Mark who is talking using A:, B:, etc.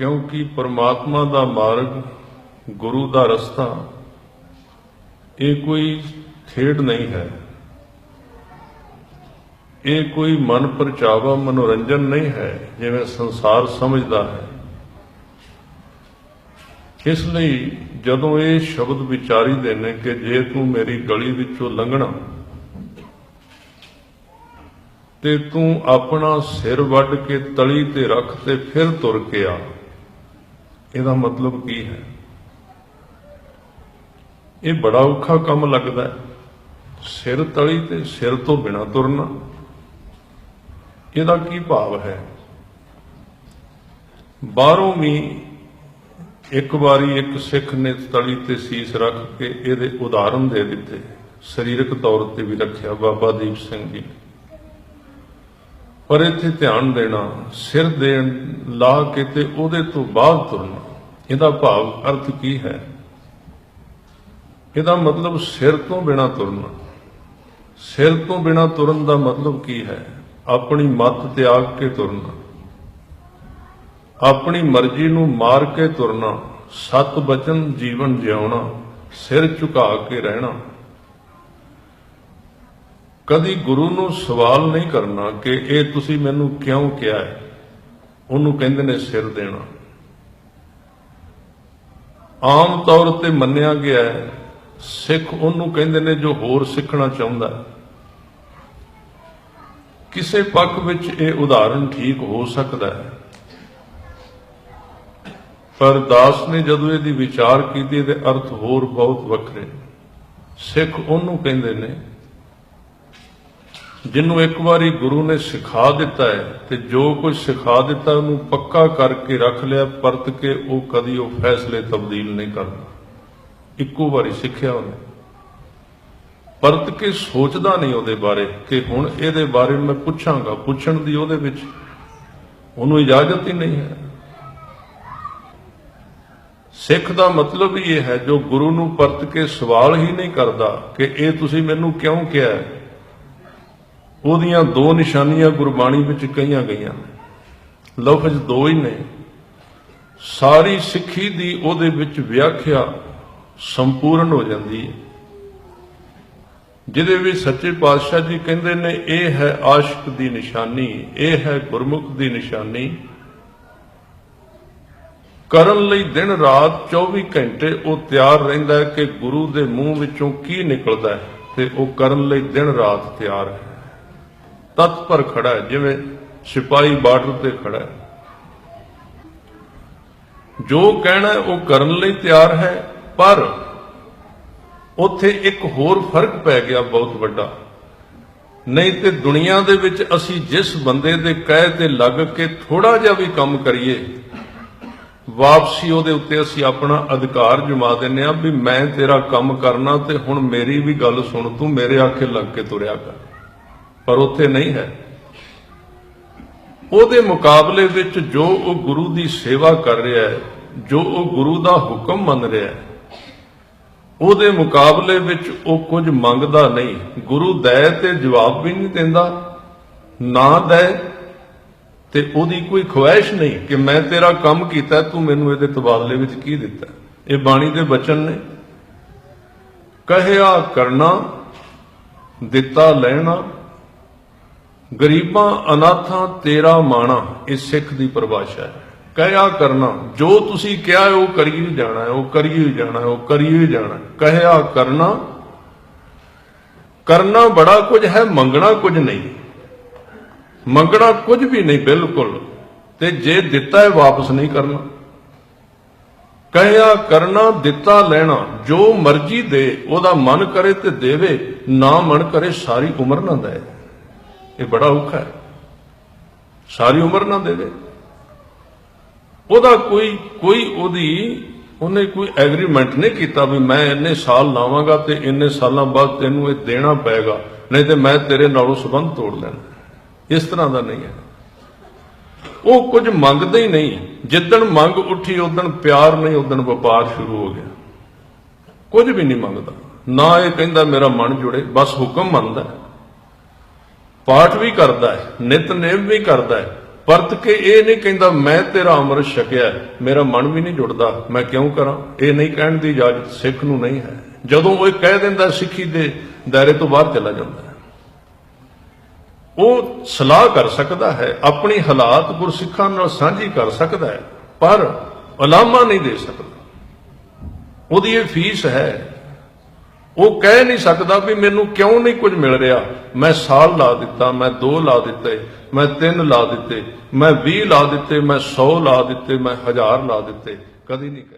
A: ਕਿਉਂਕਿ ਪਰਮਾਤਮਾ ਦਾ ਮਾਰਗ, ਗੁਰੂ ਦਾ ਰਸਤਾ, ਇਹ ਕੋਈ ਖੇਡ ਨਹੀਂ ਹੈ। ਇਹ ਕੋਈ ਮਨ ਪਰਚਾਵਾ ਮਨੋਰੰਜਨ ਨਹੀਂ ਹੈ, ਜਿਵੇਂ ਸੰਸਾਰ ਸਮਝਦਾ ਹੈ। ਇਸ ਲਈ ਜਦੋਂ ਇਹ ਸ਼ਬਦ ਵਿਚਾਰੀ ਦੇ ਨੇ ਕਿ ਜੇ ਤੂੰ ਮੇਰੀ ਗਲੀ ਵਿੱਚੋਂ ਲੰਘਣਾ ਤੇ ਤੂੰ ਆਪਣਾ ਸਿਰ ਵੱਢ ਕੇ ਤਲੀ ਤੇ ਰੱਖ ਤੇ ਫਿਰ ਤੁਰ ਕੇ ਆ ਇਹਦਾ ਮਤਲਬ ਕੀ ਹੈ? ਇਹ ਬੜਾ ਔਖਾ ਕੰਮ ਲੱਗਦਾ ਹੈ। ਸਿਰ ਤਲੀ ਤੇ ਸਿਰ ਤੋਂ ਬਿਨਾ ਤੁਰਨਾ। ਇਹਦਾ ਕੀ ਭਾਵ ਹੈ? ਬਾਹਰੋਂ ਵੀ ਇੱਕ ਵਾਰੀ ਇੱਕ ਸਿੱਖ ਨੇ ਤਲੀ ਤੇ ਸੀਸ ਰੱਖ ਕੇ ਇਹਦੇ ਉਦਾਹਰਨ ਦੇ ਦਿੱਤੇ। ਸਰੀਰਕ ਤੌਰ ਤੇ ਵੀ ਰੱਖਿਆ ਬਾਬਾ ਦੀਪ ਸਿੰਘ ਜੀ ਨੇ। ਪਰ ਇੱਥੇ ਧਿਆਨ ਦੇਣਾ, ਸਿਰ ਦੇਣ, ਲਾ ਕੇ ਤੇ ਉਹਦੇ ਤੋਂ ਬਾਅਦ ਤੁਰਨਾ, ਇਹਦਾ ਭਾਵ ਅਰਥ ਕੀ ਹੈ? ਇਹਦਾ ਮਤਲਬ ਸਿਰ ਤੋਂ ਬਿਨਾ ਤੁਰਨਾ। ਸਿਰ ਤੋਂ ਬਿਨਾ ਤੁਰਨ ਦਾ ਮਤਲਬ ਕੀ ਹੈ? ਆਪਣੀ ਮੱਤ ਤਿਆਗ ਕੇ ਤੁਰਨਾ। ਆਪਣੀ ਮਰਜ਼ੀ ਨੂੰ ਮਾਰ ਕੇ ਤੁਰਨਾ, ਸਤ ਬਚਨ ਜੀਵਨ ਜਿਉਣਾ, ਸਿਰ ਝੁਕਾ ਕੇ ਰਹਿਣਾ। ਕਦੀ ਗੁਰੂ ਨੂੰ ਸਵਾਲ ਨਹੀਂ ਕਰਨਾ ਕਿ ਇਹ ਤੁਸੀਂ ਮੈਨੂੰ ਕਿਉਂ ਕਿਹਾ ਹੈ? ਉਹਨੂੰ ਕਹਿੰਦੇ ਨੇ ਸਿਰ ਦੇਣਾ। ਆਮ ਤੌਰ ਤੇ ਮੰਨਿਆ ਗਿਆ ਹੈ, ਸਿੱਖ ਉਹਨੂੰ ਕਹਿੰਦੇ ਨੇ ਜੋ ਹੋਰ ਸਿੱਖਣਾ ਚਾਹੁੰਦਾ ਹੈ। ਕਿਸੇ ਪੱਖ ਵਿੱਚ ਇਹ ਉਦਾਹਰਣ ਠੀਕ ਹੋ ਸਕਦਾ ਹੈ। ਪਰ ਦਾਸ ਨੇ ਜਦੋਂ ਇਹਦੀ ਵਿਚਾਰ ਕੀਤੀ ਇਹਦੇ ਅਰਥ ਹੋਰ ਬਹੁਤ ਵੱਖਰੇ। ਸਿੱਖ ਉਹਨੂੰ ਕਹਿੰਦੇ ਨੇ ਜਿਹਨੂੰ ਇੱਕ ਵਾਰੀ ਗੁਰੂ ਨੇ ਸਿਖਾ ਦਿੱਤਾ ਹੈ ਤੇ ਜੋ ਕੁਝ ਸਿਖਾ ਦਿੱਤਾ ਉਹਨੂੰ ਪੱਕਾ ਕਰਕੇ ਰੱਖ ਲਿਆ, ਪਰਤ ਕੇ ਉਹ ਕਦੀ ਉਹ ਫੈਸਲੇ ਤਬਦੀਲ ਨਹੀਂ ਕਰਦਾ। ਇੱਕੋ ਵਾਰੀ ਸਿੱਖਿਆ ਉਹਨੇ। ਪਰਤ ਕੇ ਸੋਚਦਾ ਨਹੀਂ ਉਹਦੇ ਬਾਰੇ ਕਿ ਹੁਣ ਇਹਦੇ ਬਾਰੇ ਮੈਂ ਪੁੱਛਾਂਗਾ, ਪੁੱਛਣ ਦੀ ਉਹਦੇ ਵਿੱਚ ਉਹਨੂੰ ਇਜਾਜ਼ਤ ਹੀ ਨਹੀਂ ਹੈ। ਸਿੱਖ ਦਾ ਮਤਲਬ ਹੀ ਇਹ ਹੈ, ਜੋ ਗੁਰੂ ਨੂੰ ਪਰਤ ਕੇ ਸਵਾਲ ਹੀ ਨਹੀਂ ਕਰਦਾ ਕਿ ਇਹ ਤੁਸੀਂ ਮੈਨੂੰ ਕਿਉਂ ਕਿਹਾ ਉਹਦੀਆਂ ਦੋ ਨਿਸ਼ਾਨੀਆਂ ਗੁਰਬਾਣੀ ਵਿੱਚ ਕਹੀਆਂ ਗਈਆਂ ਨੇ। ਲਫ਼ਜ਼ ਦੋ ਹੀ ਨੇ। ਸਾਰੀ ਸਿੱਖੀ ਦੀ ਉਹਦੇ ਵਿੱਚ ਵਿਆਖਿਆ ਸੰਪੂਰਨ ਹੋ ਜਾਂਦੀ ਹੈ। ਜਿਹਦੇ ਵਿੱਚ ਸੱਚੇ ਪਾਤਸ਼ਾਹ ਜੀ ਕਹਿੰਦੇ ਨੇ, ਇਹ ਹੈ ਆਸ਼ਿਕ ਦੀ ਨਿਸ਼ਾਨੀ, ਇਹ ਹੈ ਗੁਰਮੁਖ ਦੀ ਨਿਸ਼ਾਨੀ। ਕਰਨ ਲਈ ਦਿਨ ਰਾਤ 24 ਘੰਟੇ ਉਹ ਤਿਆਰ ਰਹਿੰਦਾ ਹੈ ਕਿ ਗੁਰੂ ਦੇ ਮੂੰਹ ਵਿੱਚੋਂ ਕੀ ਨਿਕਲਦਾ ਹੈ ਤੇ ਉਹ ਕਰਨ ਲਈ ਦਿਨ ਰਾਤ ਤਿਆਰ ਹੈ। ਤਤਪਰ ਖੜਾ ਹੈ, ਜਿਵੇਂ ਸਿਪਾਹੀ ਬਾਰਡਰ ਤੇ ਖੜਾ ਹੈ। ਜੋ ਕਹਿਣਾ ਉਹ ਕਰਨ ਲਈ ਤਿਆਰ ਹੈ, ਪਰ ਉੱਥੇ ਇੱਕ ਹੋਰ ਫ਼ਰਕ ਪੈ ਗਿਆ ਬਹੁਤ ਵੱਡਾ। ਨਹੀਂ ਤੇ ਦੁਨੀਆ ਦੇ ਵਿੱਚ ਅਸੀਂ ਜਿਸ ਬੰਦੇ ਦੇ ਕਹਿ ਤੇ ਲੱਗ ਕੇ ਥੋੜਾ ਜਿਹਾ ਵੀ ਕੰਮ ਕਰੀਏ, ਵਾਪਸੀ ਉਹਦੇ ਉੱਤੇ ਅਸੀਂ ਆਪਣਾ ਅਧਿਕਾਰ ਜਮਾ ਦਿੰਨੇ ਆ ਵੀ ਮੈਂ ਤੇਰਾ ਕੰਮ ਕਰਨਾ ਤੇ ਹੁਣ ਮੇਰੀ ਵੀ ਗੱਲ ਸੁਣ, ਤੂੰ ਮੇਰੇ ਆਖੇ ਲੱਗ ਕੇ ਤੁਰਿਆ ਕਰ। ਪਰ ਉੱਥੇ ਨਹੀਂ ਹੈ। ਉਹਦੇ ਮੁਕਾਬਲੇ ਵਿੱਚ ਜੋ ਉਹ ਗੁਰੂ ਦੀ ਸੇਵਾ ਕਰ ਰਿਹਾ ਹੈ, ਜੋ ਉਹ ਗੁਰੂ ਦਾ ਹੁਕਮ ਮੰਨ ਰਿਹਾ ਹੈ, ਉਹਦੇ ਮੁਕਾਬਲੇ ਵਿੱਚ ਉਹ ਕੁਝ ਮੰਗਦਾ ਨਹੀਂ। ਗੁਰੂ ਦੈ ਤੇ ਜਵਾਬ ਵੀ ਨਹੀਂ ਦਿੰਦਾ, ਨਾ ਦੈ ਤੇ ਉਹਦੀ ਕੋਈ ਖੁਆਇਸ਼ ਨਹੀਂ ਕਿ ਮੈਂ ਤੇਰਾ ਕੰਮ ਕੀਤਾ, ਤੂੰ ਮੈਨੂੰ ਇਹਦੇ ਤਬਾਦਲੇ ਵਿੱਚ ਕੀ ਦਿੱਤਾ? ਇਹ ਬਾਣੀ ਦੇ ਬਚਨ ਨੇ। ਕਹਿਆ ਕਰਨਾ, ਦਿੱਤਾ ਲੈਣਾ ਗਰੀਬਾਂ ਅਨਾਥਾਂ ਤੇਰਾ ਮਾਣਾ, ਇਹ ਸਿੱਖ ਦੀ ਪਰਿਭਾਸ਼ਾ ਹੈ। ਕਹਿਆ ਕਰਨਾ, ਜੋ ਤੁਸੀਂ ਕਿਹਾ ਉਹ ਕਰੀ ਹੀ ਜਾਣਾ ਹੈ, ਉਹ ਕਰੀ ਹੀ ਜਾਣਾ ਹੈ, ਉਹ ਕਰੀ ਹੀ ਜਾਣਾ ਹੈ। ਕਹਿਆ ਕਰਨਾ ਕਰਨਾ ਬੜਾ ਕੁਝ ਹੈ, ਮੰਗਣਾ ਕੁਝ ਨਹੀਂ। ਮੰਗਣਾ ਕੁਝ ਵੀ ਨਹੀਂ, ਬਿਲਕੁਲ। ਤੇ ਜੇ ਦਿੱਤਾ ਹੈ, ਵਾਪਸ ਨਹੀਂ ਕਰਨਾ। ਕਹਿਆ ਕਰਨਾ, ਦਿੱਤਾ ਲੈਣਾ, ਜੋ ਮਰਜ਼ੀ ਦੇ, ਉਹਦਾ ਮਨ ਕਰੇ ਤੇ ਦੇਵੇ, ਨਾ ਮਨ ਕਰੇ, ਸਾਰੀ ਉਮਰ ਨਾ ਦੇ ਇਹ ਬੜਾ ਔਖਾ ਹੈ। ਸਾਰੀ ਉਮਰ ਨਾ ਦੇਵੇ। ਉਹਦਾ ਕੋਈ ਕੋਈ ਉਹਦੀ, ਉਹਨੇ ਕੋਈ ਐਗਰੀਮੈਂਟ ਨਹੀਂ ਕੀਤਾ ਵੀ ਮੈਂ ਇੰਨੇ ਸਾਲ ਲਾਵਾਂਗਾ ਤੇ ਇੰਨੇ ਸਾਲਾਂ ਬਾਅਦ ਤੈਨੂੰ ਇਹ ਦੇਣਾ ਪਏਗਾ, ਨਹੀਂ ਤੇ ਮੈਂ ਤੇਰੇ ਨਾਲੋਂ ਸੰਬੰਧ ਤੋੜ ਲੈਣਾ। ਇਸ ਤਰ੍ਹਾਂ ਦਾ ਨਹੀਂ ਹੈ। ਉਹ ਕੁਝ ਮੰਗਦਾ ਹੀ ਨਹੀਂ। ਜਿੱਦਣ ਮੰਗ ਉੱਠੀ, ਉਦਣ ਪਿਆਰ ਨਹੀਂ, ਉਦਣ ਵਪਾਰ ਸ਼ੁਰੂ ਹੋ ਗਿਆ। ਕੁਝ ਵੀ ਨਹੀਂ ਮੰਗਦਾ। ਨਾ ਇਹ ਕਹਿੰਦਾ ਮੇਰਾ ਮਨ ਜੁੜੇ, ਬਸ ਹੁਕਮ ਮੰਨਦਾ। ਪਾਠ ਵੀ ਕਰਦਾ ਹੈ ਨਿਤਨੇਮ ਵੀ ਕਰਦਾ ਹੈ। ਪਰਤ ਕੇ ਇਹ ਨਹੀਂ ਕਹਿੰਦਾ, ਮੈਂ ਤੇਰਾ ਅੰਮ੍ਰਿਤ ਛਕਿਆ ਮੇਰਾ ਮਨ ਵੀ ਨਹੀਂ ਜੁੜਦਾ। ਮੈਂ ਕਿਉਂ ਕਰਾਂ? ਇਹ ਨਹੀਂ ਕਹਿਣ ਦੀ ਇਜਾਜ਼ਤ ਸਿੱਖ ਨੂੰ ਨਹੀਂ ਹੈ। ਜਦੋਂ ਉਹ ਇਹ ਕਹਿ ਦਿੰਦਾ ਸਿੱਖੀ ਦੇ ਦਾਇਰੇ ਤੋਂ ਬਾਹਰ ਚਲਾ ਜਾਂਦਾ ਹੈ। ਉਹ ਸਲਾਹ ਕਰ ਸਕਦਾ ਹੈ, ਆਪਣੀ ਹਾਲਾਤ ਗੁਰਸਿੱਖਾਂ ਨਾਲ ਸਾਂਝੀ ਕਰ ਸਕਦਾ ਹੈ, ਪਰ ਉਲਾਮਾ ਨਹੀਂ ਦੇ ਸਕਦਾ। ਉਹਦੀ ਇਹ ਫੀਸ ਹੈ ਉਹ ਕਹਿ ਨਹੀਂ ਸਕਦਾ ਵੀ ਮੈਨੂੰ ਕਿਉਂ ਨਹੀਂ ਕੁਝ ਮਿਲ ਰਿਹਾ। ਮੈਂ ਸਾਲ ਲਾ ਦਿੱਤਾ, ਮੈਂ 2 ਲਾ ਦਿੱਤੇ, ਮੈਂ 3 ਲਾ ਦਿੱਤੇ, ਮੈਂ 20 ਲਾ ਦਿੱਤੇ, ਮੈਂ 100 ਲਾ ਦਿੱਤੇ, ਮੈਂ 1000 ਲਾ ਦਿੱਤੇ। ਕਦੀ ਨਹੀਂ ਕਹਿ